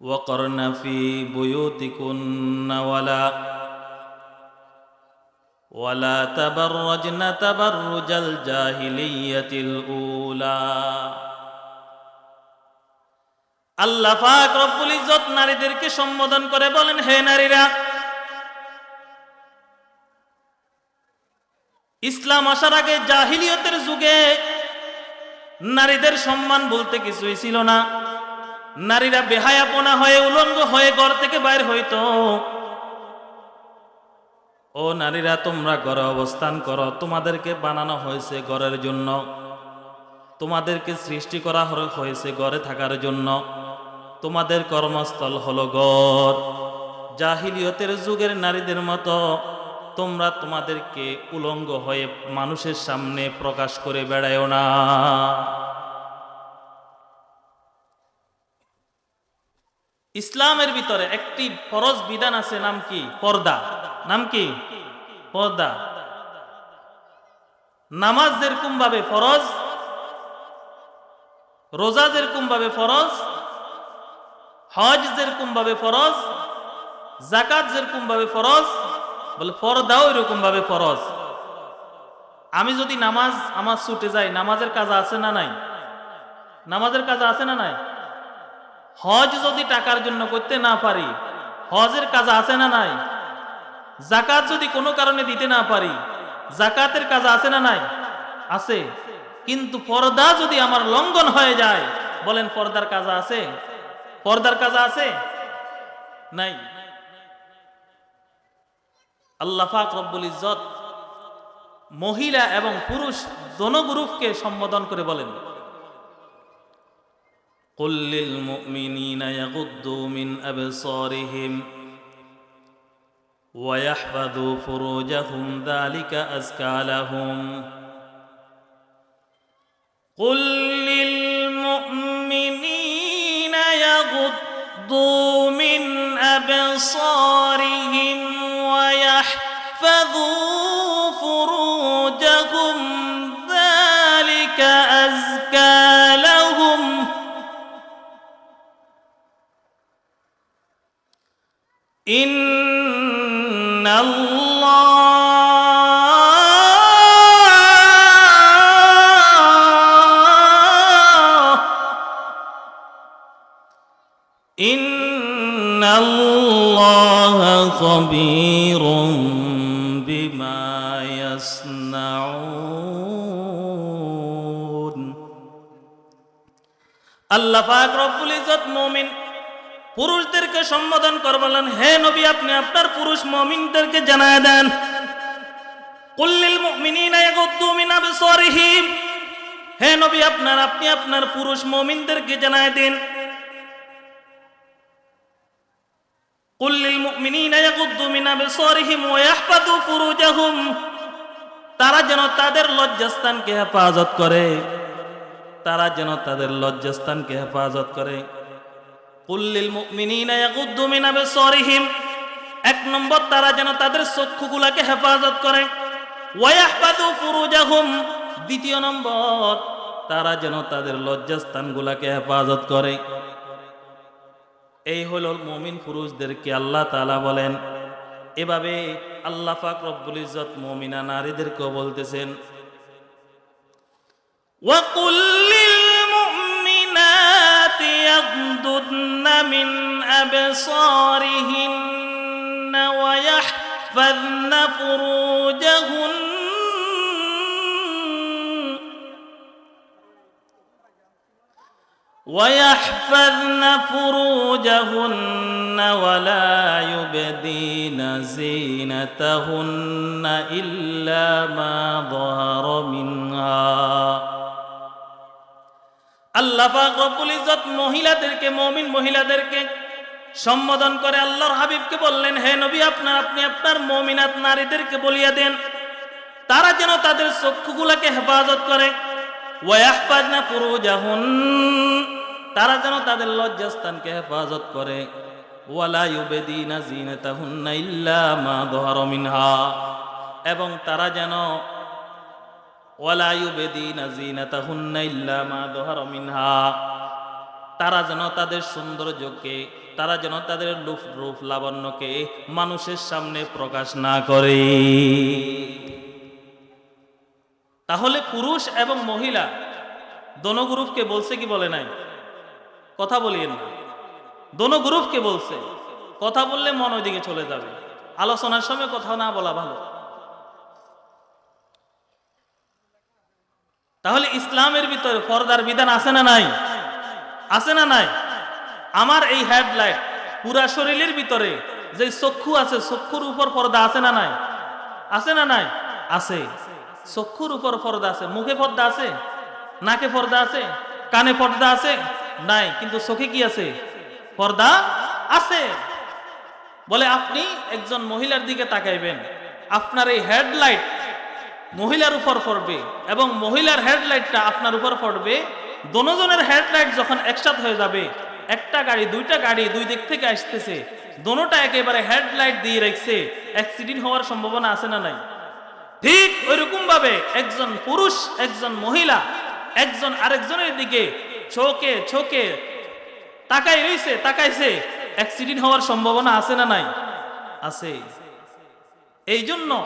وقرن في بيوتكن ولا ولا تبرجن تبرج الجاهلية الأولى আল্লাহ পাক রব্বুল ইজ্জত নারীদেরকে সম্বোধন করে বলেন হে নারীরা ইসলাম আসার আগে জাহিলিয়তের যুগে নারীদের সম্মান বলতে কিছুই ছিল না নারীরা বেহায়াপনা হয়ে, উলঙ্গ হয়ে ঘর থেকে বাইর হইতো। ও নারীরা, তোমরা ঘরে অবস্থান করো। তোমাদেরকে বানানো হয়েছে ঘরের জন্য। তোমাদেরকে সৃষ্টি করা হয়েছে ঘরে থাকার জন্য। তোমাদের কর্মস্থল হলো ঘর। জাহিলিয়তের যুগের নারীদের মতো তোমরা তোমাদেরকে উলঙ্গ হয়ে মানুষের সামনে প্রকাশ করে বেড়ায়ও না। ইসলামের ভিতরে একটি ফরজ বিধান আছে, নাম কি? পর্দা। নাম কি? পর্দা। নামাজ যেরকম ভাবে ফরজ, রোজা যেরকম ভাবে ফরজ, হজ যেরকম ভাবে ফরজ জাকাত যেরকম ভাবে ফরজ, বলে পর্দাও এরকম ভাবে ফরজ। আমি যদি নামাজ, আমার ছুটে যাই, নামাজের কাজ আছে না নাই? নামাজের কাজ আছে না নাই? হজ যদি টাকার জন্য করতে না পারি, হজের কাজ আছে না নাই? জাকাত যদি কোনো কারণে দিতে না পারি, জাকাতের কাজ আছে না নাই? আছে। কিন্তু পর্দা যদি আমার লঙ্ঘন হয়ে যায়, বলেন পর্দার কাজ আছে? পর্দার কাজ আছে? নাই। আল্লাহ পাক রব্বুল ইজ্জত মহিলা এবং পুরুষ দোনো গ্রুপকে সম্বোধন করে বলেন। قل للمؤمنين يغضوا من أبصارهم ويحفظوا فروجهم ذلك أزكى لهم. قل للمؤمنين يغضوا من أبصارهم إن الله إن الله خبير بما يصنعون আল্লাহ পাক রব্বুল ইজ্জত মুমিন পুরুষদেরকে সম্বোধন করবেন হে নবী, আপনি আপনার পুরুষ মুমিনদেরকে জানায় দেন। কুল্লিল মুমিনিনা ইয়াগুদ্দু মিন আবসারিহিম। হে নবী, আপনার, আপনি আপনার পুরুষ মুমিনদেরকে জানায় দিন। কুল্লিল মুমিনিনা ইয়াগুদ্দু মিন আবসারিহিম ওয়া ইয়াহফাযু ফুরুজাহুম। তারা যেন তাদের লজ্জাস্থানকে হেফাজত করে। তারা যেন তাদের লজ্জাস্থানকে হেফাজত করে। এক নম্বর, তারা যেন তাদের চক্ষুগুলাকে হেফাজত করে। দ্বিতীয় নম্বর, তারা যেন তাদের হেফাজত করে। এই হল মমিন পুরুষদেরকে আল্লাহ তালা বলেন। এভাবে আল্লাহ পাক রব্বুল ইজ্জত মুমিনা নারীদেরকেও বলতেছেন। ওয়াকুল يغضضن من أبصارهن ويحفظن فروجهن ويحفظن فروجهن ولا يبدين زينتهن إلا ما ظهر منها আল্লাহ রব্বুল ইজ্জত মহিলাদেরকে, মমিন মহিলাদেরকে সম্বোধন করে আল্লাহর হাবিবকে বললেন, হে নবী, আপনার, আপনি আপনার মমিনাত নারীদেরকে বলিয়া দেন। তারা যেন তাদের চক্ষুগুলাকে হেফাজত করে। ওয়াহফাজনা ফুরুজাহুন। তারা যেন তাদের লজ্জাস্থানকে হেফাজত করে। ওয়ালা ইউবেদিনা জিনাতাহুন্না ইল্লা মা যহারা মিনহা। এবং তারা যেন ওয়ালা ইউবেদিনা জিনাতাহুন্না ইল্লা মা যহারা মিনহা। তারা যেন তাদের সৌন্দর্যকে, তারা যেন তাদের লুফ রূপ লাবণ্যকে মানুষের সামনে প্রকাশ না করে। তাহলে পুরুষ এবং মহিলা দোনো গ্রুপকে বলছে কি বলে নাই? কথা বলিয়েন না। দোনো গ্রুপকে বলছে, কথা বললে মন ওইদিকে চলে যাবে। আলোচনার সময় কথা না বলা ভালো। তাহলে ইসলামের ভিতরে ফরদার বিধান আছে না নাই? আছে না নাই? আমার এই হেডলাইট পুরা শরীরের ভিতরে যে চক্ষু আছে, চক্ষুর উপর পর্দা আছে না নাই? আছে না নাই? আছে। চক্ষুর উপর পর্দা আছে। মুখে পর্দা আছে? নাকে পর্দা আছে? কানে পর্দা আছে? নাই। কিন্তু চোখে কি আছে? পর্দা আছে। বলে আপনি একজন মহিলার দিকে তাকাইবেন। আপনার এই হেডলাইট মহিলার উপর পড়বে এবং মহিলার হেডলাইটটা আপনার উপর পড়বে। দোনোজনের হেডলাইট যখন একসাথে হয়ে যাবে, একটা গাড়ি, দুইটা গাড়ি দুই দিক থেকে আসতেছে, দোনোটা একেবারে হেডলাইট দিয়ে রাখছে। অ্যাক্সিডেন্ট হওয়ার সম্ভাবনা আছে না নাই? ঠিক ওইরকম ভাবে একজন পুরুষ, একজন মহিলা, একজন আরেকজনের দিকে চোখে চোখে তাকাই রইছে তাকাইছে। অ্যাক্সিডেন্ট হওয়ার সম্ভাবনা আছে না নাই? আছে। এই জন্য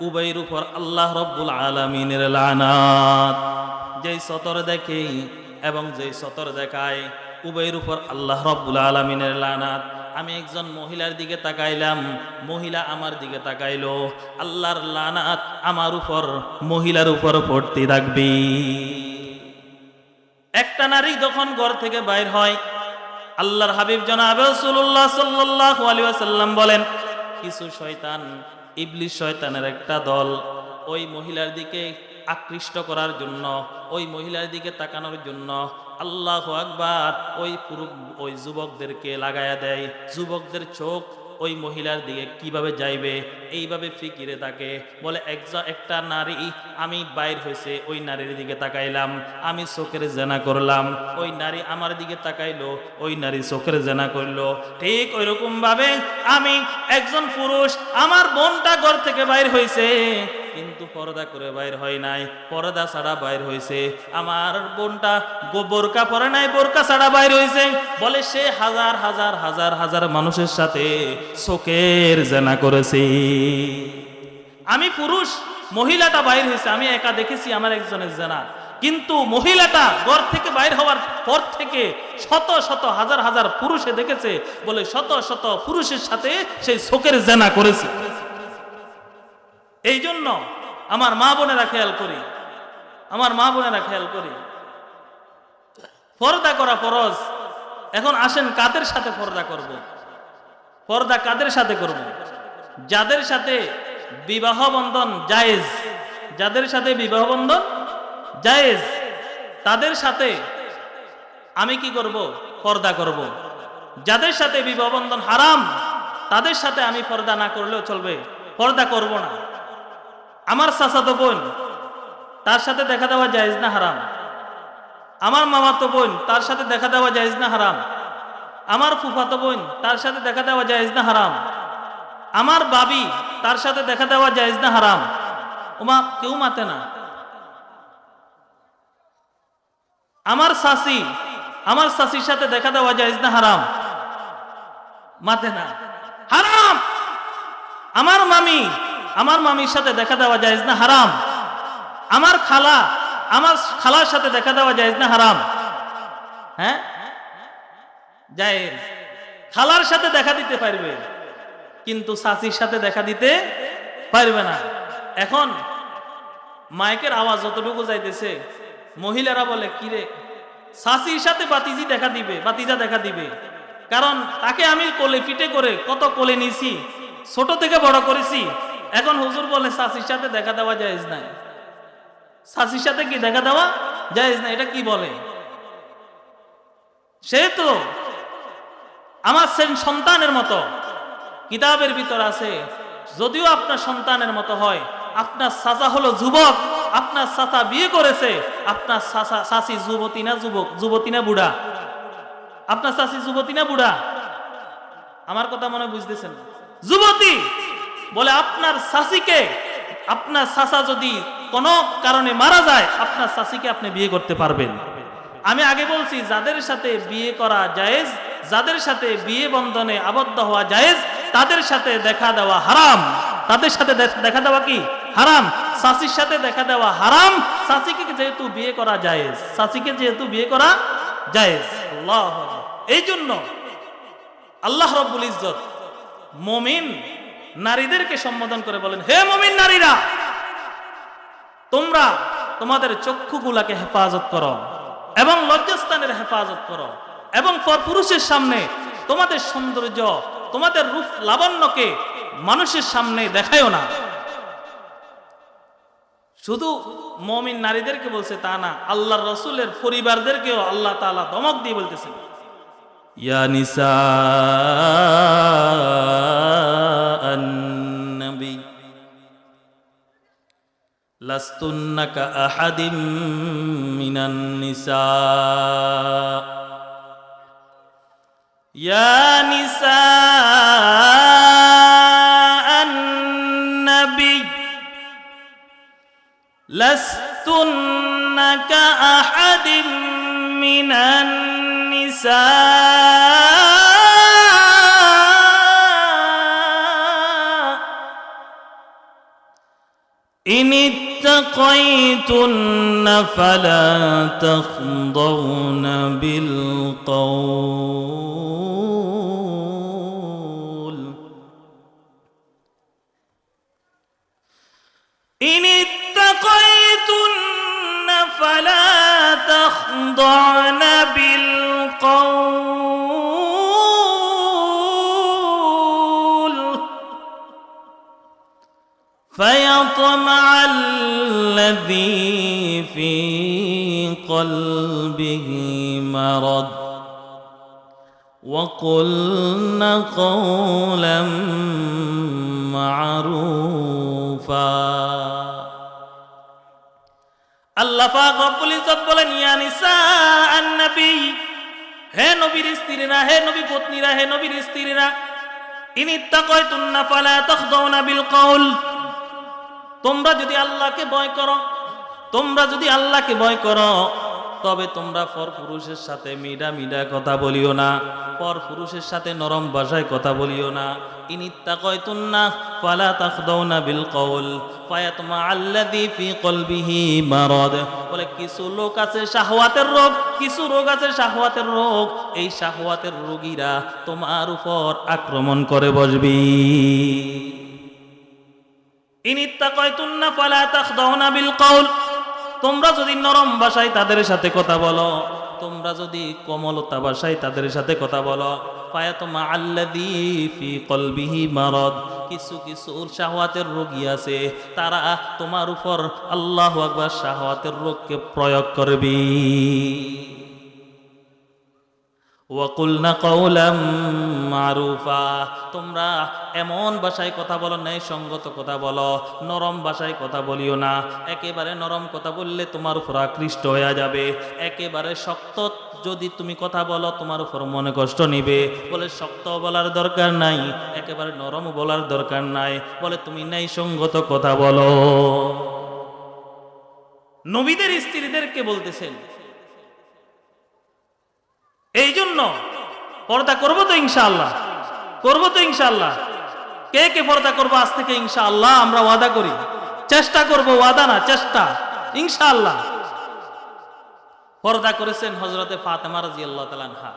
উভয়ের উপর আল্লাহ রব্বুল আলমিনের লানাত। যেই সতর দেখে এবং যেই সতর দেখায় উভয়ের উপর আল্লাহ রব্বুল আলমিনের লানাত। আমি একজন মহিলার দিকে তাকাইলাম, মহিলা আমার দিকে তাকাইলো। আল্লাহর লানাত আমার উপর, মহিলার উপর পড়তে থাকবে। একটা নারী যখন ঘর থেকে বাইর হয়, আল্লাহর হাবিব জনাব রাসূলুল্লাহ সাল্লাল্লাহু আলাইহি ওয়াসাল্লাম বলেন, কিছু শয়তান ইবলিস শয়তানের একটা দল। ওই মহিলার দিকে আকৃষ্ট করার জন্য, ওই মহিলার দিকে তাকানোর জন্য আল্লাহ আকবার ওই পুরুষ, ওই যুবকদেরকে লাগায়া দেয়। যুবকদের চোখ ওই মহিলার দিকে কীভাবে যাইবে? এইভাবে ফিকিরে তাকে, বলে একজন একটা নারী আমি বাইর হয়েছে ওই নারীর দিকে তাকাইলাম, আমি চোখের জেনা করলাম, ওই নারী আমার দিকে তাকাইলো, ওই নারী চোখের জেনা করল। ঠিক ওই রকম ভাবে আমি একজন পুরুষ, আমার বোনটা ঘর থেকে বাইর হয়েছে কিন্তু পর্দা করে বাইর হয় নাই। পর্দা ছাড়া বাইর হয়েছে আমার বোনটা বোরকা পরে নাই, বোরকা ছাড়া বাইর হয়েছে বলে সে হাজার হাজার হাজার হাজার মানুষের সাথে শোকের জেনা করেছে। আমি পুরুষ, মহিলাটা বাইর হয়েছে আমি একা দেখেছি আমার একজনের জেনা। কিন্তু মহিলাটা ঘর থেকে বাইর হওয়ার পর থেকে শত শত, হাজার হাজার পুরুষে দেখেছে। বলে শত শত পুরুষের সাথে সেই শোকের জেনা করেছে। এই জন্য আমার মা বোনেরা খেয়াল করি। আমার মা বোনেরা খেয়াল করি। পর্দা করা ফরজ। এখন আসেন কাদের সাথে পর্দা করব? পর্দা কাদের সাথে করব? যাদের সাথে বিবাহ বন্ধন জায়েজ। যাদের সাথে বিবাহ বন্ধন জায়েজ। তাদের সাথে আমি কি করব? পর্দা করব। যাদের সাথে বিবাহ বন্ধন হারাম, তাদের সাথে আমি পর্দা না করলেও চলবে। পর্দা করব না। আমার চাচাতো বোন, তার সাথে দেখা দেওয়া জায়েজ না হারাম। আমার মামাতো বোন, তার সাথে দেখা দেওয়া জায়েজ না হারাম। আমার ফুফাতো বোন, তার সাথে দেখা দেওয়া জায়েজ না হারাম। আমার বাবি, তার সাথে দেখা দেওয়া জায়েজ না হারাম। ওমা কেউ মাতে না। আমার শাসি আমার শাসির সাথে দেখা দেওয়া জায়েজ না হারাম। মাতে না। হারাম! আমার মামি আমার মামির সাথে দেখা দেওয়া জায়েজ না হারাম। আমার খালা, আমার খালার সাথে দেখা দেওয়া যায় না হারাম। হ্যাঁ? জায়েজ। খালার সাথে দেখা দিতে পারবে, কিন্তু সাসির সাথে দেখা দিতে পারবে না। এখন মাইকের আওয়াজ যতটুকু যাইতেছে, মহিলারা বলে, কিরে, সাসির সাথে বাতিজি দেখা দিবে, বাতিজা দেখা দিবে। কারণ তাকে আমি কোলে পিটে করে কত কোলে নিছি ছোট থেকে বড় করেছি এখন হুজুর বলে, সাসির সাথে দেখা দেওয়া জায়েজ নাই। সাসির সাথে কি দেখা দেওয়া জায়েজ নাই? এটা কি বলে? সে তো আমার সেন সন্তানের মতো। কিতাবের ভিতর আছে, যদিও আপনার সন্তানের মতো হয়, আপনার চাচা হলো যুবক, আপনার চাচা বিয়ে করেছে, আপনার চাচি যুবতী না যুবক, যুবতী না বুড়া? আপনার চাচি যুবতী না বুড়া? আমার কথা মনে বুঝতেছেন? যুবতী! বলে, আপনার চাচিকে আপনার চাচা যদি কোনো কারণে মারা যায়, আপনার চাচিকে আপনি বিয়ে করতে পারবেন। আমি আগে বলছি, যাদের সাথে বিয়ে করা জায়েজ, যাদের সাথে বিয়ে বন্ধনে আবদ্ধ হওয়া জায়েজ, তাদের সাথে দেখা দেওয়া হারাম। তাদের সাথে দেখা দেওয়া কি? হারাম। চাচির সাথে দেখা দেওয়া হারাম। চাচিকে যেহেতু বিয়ে করা জায়েজ চাচিকে যেহেতু বিয়ে করা জায়েজ। এই জন্য আল্লাহ রব্বুল ইজ্জত, মমিন নারীদেরকে সম্বোধন করে বলেন, হে মমিন নারীরা, তোমরা তোমাদের চক্ষুগুলাকে হেফাজত করো এবং লজ্জাস্থানের হেফাজত করো এবং পুরুষের সামনে তোমাদের সৌন্দর্য, তোমাদের রূপ লাবণ্যকে মানুষের সামনে দেখায়ও না। শুধু মমিন নারীদেরকে বলছে তা না, আল্লাহর রসুলের পরিবারদেরকেও আল্লাহ তাআলা দমক দিয়ে বলতেছেন। يا نساء النبي لستن كأحد من النساء يا نساء النبي لستن كأحد من النساء إن اتقيتن فلا تخضعن بالقول. إن اتقيتن فلا تخضعن الذي في قلبه مرض وقلن قولا معروفا আল্লাহ পাক রব্বুল ইজ্জত বলেন ইয়া নিসা নবী হে নবীর স্ত্রীরা হে নবী পত্নীরা হে নবীর স্ত্রীরা ইন ইত্তাকাইতুন্না ফালা তাখদাউনা বিল কওল তোমরা যদি আল্লাহকে ভয় করো, তোমরা যদি আল্লাহকে ভয় করো, তবে তোমরা পর পুরুষের সাথে মিডা মিডা কথা বলিও না, পর পুরুষের সাথে নরম ভাষায় কথা বলিও না। ইনিত্তা কয়তুন্না ফালা তাখদাউনা বিল কওল, ফায়াতমা আল্লাযী ফি কলবিহি মারাদ। বলে, কিছু লোক আছে শাহওয়াতের রোগ, কিছু রোগ আছে শাহওয়াতের রোগ, এই শাহওয়াতের রোগীরা তোমার উপর আক্রমণ করে বসবি। তোমরা যদি নরম ভাষায় তাদের সাথে কথা বলো, তোমরা যদি কোমলতা ভাষায় তাদের সাথে কথা বলো কিছু কিছু শাহওয়াতের রোগী আছে, তারা তোমার উপর আল্লাহু আকবার শাহওয়াতের রোগকে প্রয়োগ করবি। ওয়াকুলনা কৌলাম মারুফা, তোমরা এমন ভাষায় কথা বলো ন্যায় সঙ্গত কথা বলো, নরম ভাষায় কথা বলিও না। একেবারে নরম কথা বললে তোমার উপর আকৃষ্ট হয়ে যাবে। একেবারে শক্ত যদি তুমি কথা বলো, তোমার উপর মনে কষ্ট নিবে। বলে শক্ত বলার দরকার নাই, একেবারে নরম বলার দরকার নাই। বলে তুমি ন্যায় সঙ্গত কথা বলো। নবীদের স্ত্রীদেরকে বলতেছেন এই জন্য পর্দা করব তো ইনশাআল্লাহ। করব তো ইনশাআল্লাহ। কে কে পর্দা করব আজ থেকে ইনশাআল্লাহ আমরা ওয়াদা করি। চেষ্টা করব, ওয়াদা না, চেষ্টা। ইনশাআল্লাহ। পর্দা করেছেন হজরতে ফাতেমা রাজি আল্লাহ তালানহা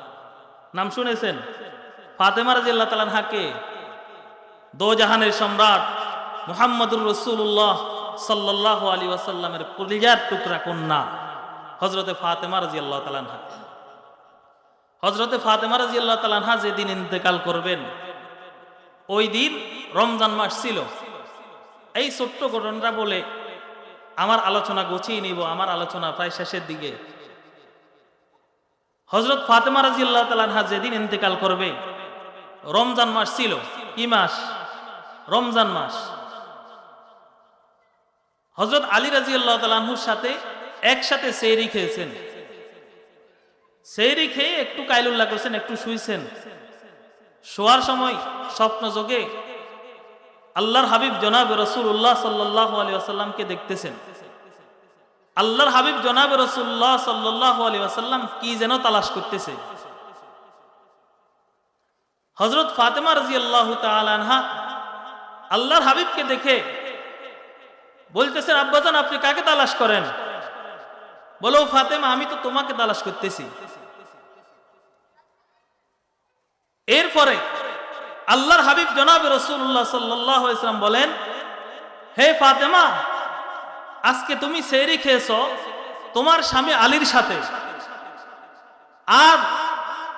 নাম শুনেছেন? ফাতেমা রাজি আল্লাহ তালানহা কে? দো জাহানের সম্রাট মুহাম্মদুর রসুল্লাহ সাল্লাহ আলী ওয়াসাল্লামের কলিজার টুকরা কন্যা হজরতে ফাতেমা রাজি আল্লাহ তালানহা হজরতে ফাতেমা রাজি আল্লাহ তালানহা যেদিন ইন্তেকাল করবেন, ওই দিন রমজান মাস ছিল। এই ছোট্ট ঘটনাটা বলে আমার আলোচনা গুছিয়ে নিব, আমার আলোচনা প্রায় শেষের দিকে। হজরত ফাতেমা রাজি আল্লাহ তালানহা যেদিন ইন্তেকাল করবে, রমজান মাস ছিল। কি মাস? রমজান মাস। হজরত আলী রাজি আল্লাহ তালাহুর সাথে একসাথে সেরি খেয়েছেন। সেরি খেয়ে একটু কাইলুল্লাহ করছেন একটু শুইছেন। শোয়ার সময় স্বপ্ন যোগে আল্লাহর হাবিব জনাব রসুল্লাহ সাল্লাহ আলী আসাল্লামকে দেখতেছেন। আল্লাহর হাবিব জনাব রসুল্লাহ সাল্লাহ আলী আসাল্লাম কি যেন তালাশ করতেছে। হজরত ফাতেমা রাজি আল্লাহ তালানহা আল্লাহর হাবিবকে দেখে বলতেছেন, আব্বাজান, আপনি কাকে তালাশ করেন? বলো, ফাতেমা, আমি তো তোমাকে তালাশ করতেছি। এরপরে আল্লাহর হাবিব জনাব রসুল্লাহ সাল্লাহ ইসলাম বলেন, হে ফাতেমা, আজকে তুমি সেরি খেয়েছ, তোমার স্বামী আলীর সাথে। আর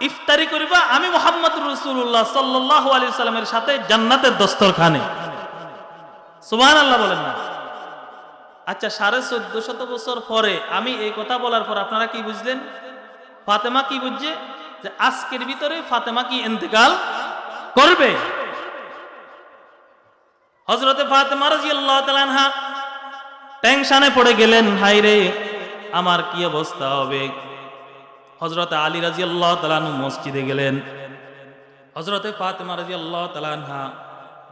ইফতারি করিবা আমি মোহাম্মদ রসুল্লাহ সাল্লাহ আলী সাল্লামের সাথে জান্নাতের দস্তরখানে। সুবাহ আল্লাহ বলেন না। আচ্ছা সাড়ে চোদ্দ শত বছর পরে আমি এই কথা বলার পর আপনারা কি বুঝলেন? ফাতেমা কি বুঝছে? যে আজকের ভিতরে ফাতেমা কি ইন্তেকাল করবে? হজরতে ফাতেমা রাজি আল্লাহ তালানহা টেনশনে পড়ে গেলেন হাই রে, আমার কি অবস্থা হবে? হজরতে আলী রাজি আল্লাহ তালানু মসজিদে গেলেন। হজরতে ফাতেমা রাজি আল্লাহ তালানহা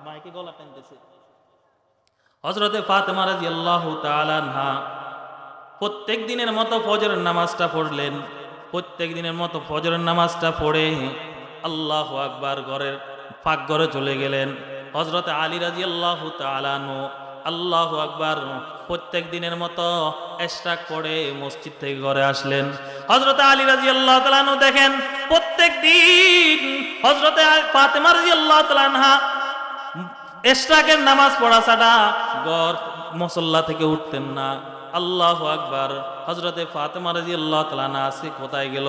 মাইকে গলা টানতেছে। হজরতে ফাতেমা রাজি আল্লাহ তালানহা প্রত্যেক দিনের মতো ফজরের নামাজটা পড়লেন। প্রত্যেক দিনের মতো ফজরের নামাজটা পড়ে আল্লাহ আকবার ঘরের পাক ঘরে চলে গেলেন। হজরতে আলী রাজি আল্লাহ তালানু আল্লাহ আকবার প্রত্যেক দিনের মতো এশরাক করে মসজিদ থেকে ঘরে আসলেন। হজরতে আলী রাজি আল্লাহ তালানু দেখেন, প্রত্যেক দিন হজরতে ফাতেমা রাজি আল্লাহ তালানহা এশরাকের নামাজ পড়া ছাড়া গড় মসল্লা থেকে উঠতেন না। আল্লাহ আকবার। হজরতে ফাতেমা রাজি আল্লাহ তালানা আজকে কোথায় গেল?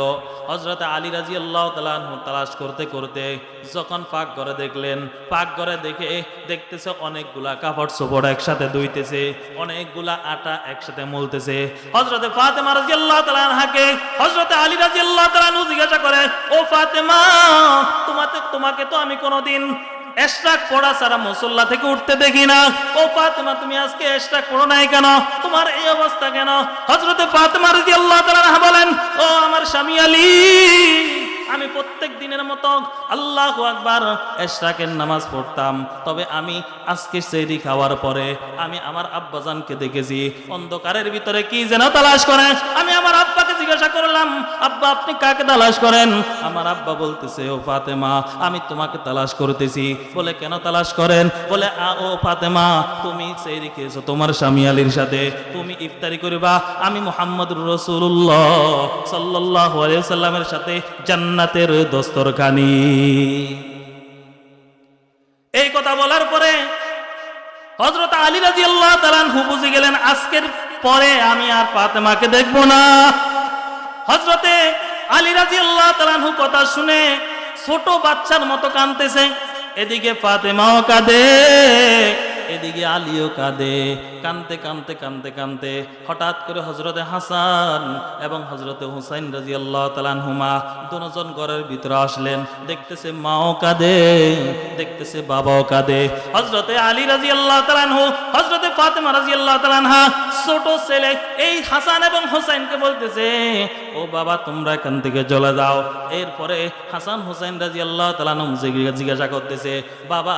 হজরতে আলী রাজি আল্লাহ তালানহু তালাশ করতে করতে যখন পাক ঘরে দেখলেন, পাক ঘরে দেখে দেখতেছে অনেকগুলা কাপড় চোপড় একসাথে ধুইতেছে, অনেকগুলা আটা একসাথে মলতেছে। হজরতে ফাতেমা রাজি আল্লাহ তালানহাকে হজরতে আলী রাজি আল্লাহ তালানহু জিজ্ঞাসা করে, ও ফাতেমা তোমাকে তোমাকে তো আমি কোনোদিন পড়া মুসল্লা থেকে উঠতে দেখি না। ও ফাতেমা, তুমি আজকে পড়ো নাই কেন? তোমার এই অবস্থা কেন? ফাতেমা তাআলা বলেন, ও আমার স্বামী আলী, আমি প্রত্যেক দিনের মতো আল্লাহ আকবার এশরাকের নামাজ পড়তাম। তবে আমি আজকে সেরি খাওয়ার পরে আমি আমার আব্বাজানকে দেখেছি। অন্ধকারের ভিতরে কি যেন তালাশ করে। আমি আমার আব্বাকে জিজ্ঞাসা করলাম, আব্বা, আপনি কাকে তালাশ করেন? আমার আব্বা বলতেছে, ও ফাতেমা, আমি তোমাকে তালাশ করতেছি। বলে, কেন তালাশ করেন? বলে, আ, ও ফাতেমা, তুমি সেই খেয়েছো তোমার স্বামী আলীর সাথে। তুমি ইফতারি করিবা। আমি মোহাম্মদ রসুল্লাহ সাল্লাহ সাল্লামের সাথে জান্নাতের দস্তরখানি। এই কথা বলার পরে হজরত আলী রাজি আল্লাহ তালানহু বুঝে গেলেন, আজকের পরে আমি আর ফাতেমাকে দেখব না। হজরতে আলী রাজি আল্লাহ তালানহু কথা শুনে ছোট বাচ্চার মতো কানতেছে এদিকে ফাতেমাও কাঁদে। এদিকে আলীও কাঁদে কানতে কানতে কানতে কানতে হঠাৎ করে হজরতে হাসান এবং হজরতে হুসাইন রাজি আল্লাহ তালানহুমা দুজন ঘরের ভিতরে আসলেন। দেখতেছে মাও কাঁদে, দেখতেছে বাবাও কাঁদে। হজরতে আলী রাজি আল্লাহ তালানহু হজরতে ফাতেমা রাজি আল্লাহ তালানহা ছোট ছেলে, এই হাসান এবং হোসাইনকে বলতেছে, ও বাবা, তোমরা এখান থেকে চলে যাও। এরপরে হাসান হোসেন রাজি আল্লাহ তালানু জিজ্ঞাসা করতেছে, বাবা,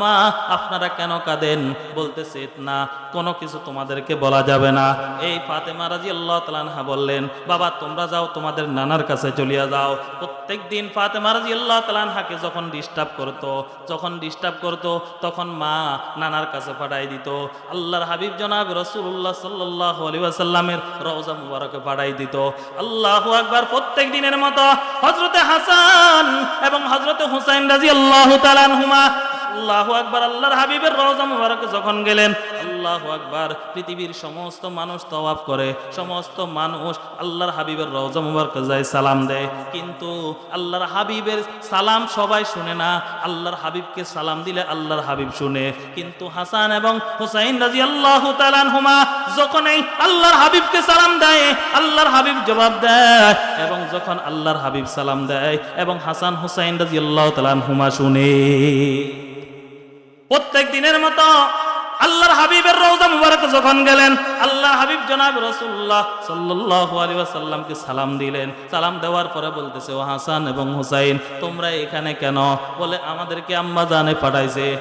মা, আপনারা কেন কাঁদেন? বলতেছে, না, কোনো কিছু তোমাদেরকে বলা যাবে না। এই ফাতেমা রাজি আল্লাহ তালানহা বললেন, বাবা, তোমরা যাও, তোমাদের নানার কাছে চলিয়া যাও। প্রত্যেক দিন ফাতেমা রাজি আল্লাহ তালানহাকে যখন ডিস্টার্ব করতো, যখন ডিস্টার্ব করতো, তখন মা নানার কাছে পাঠাই দিত। আল্লাহর হাবিব জনাব রসুল্লাহ সাল্লাহ আলী আসাল্লামের রওজা মুবারকে পাঠাই দিত। আল্লাহ আকবার প্রত্যেক দিনের মতো হজরতে হাসান এবং হজরতে হুসাইন রাজি আল্লাহ তালানহুমা আল্লাহ আকবার, আল্লাহর হাবিবের রওজা মুবারকে যখন গেলেন, আল্লাহ আকবার, পৃথিবীর সমস্ত মানুষ তওয়াফ করে, সমস্ত মানুষ আল্লাহর হাবিবের রওজা মুবারকে যায় সালাম দেয়। কিন্তু আল্লাহর হাবিবের সালাম সবাই শুনে না, আল্লাহর হাবিবকে সালাম দিলে আল্লাহর হাবিব শুনে। কিন্তু হাসান এবং হুসাইন রাজি আল্লাহ হুমা যখন এই আল্লাহর হাবিবকে সালাম দেয়, আল্লাহর হাবিব জবাব দেয় এবং যখন আল্লাহর হাবিব সালাম দেয় এবং হাসান হুসাইন রাজি আল্লাহ হুমা শুনে। প্রত্যেক দিনের মতো আল্লাহর হাবিবের রওজা মুবারক যখন গেলেন, আল্লাহ হাবিব জনাব রসুল্লাহ সাল্লাল্লাহু আলী সাল্লামকে সালাম দিলেন। সালাম দেওয়ার পরে বলতেছে, ও হাসান এবং হুসাইন, তোমরা এখানে কেন? বলে, আমাদেরকে আম্মা জানে পাঠাইছে।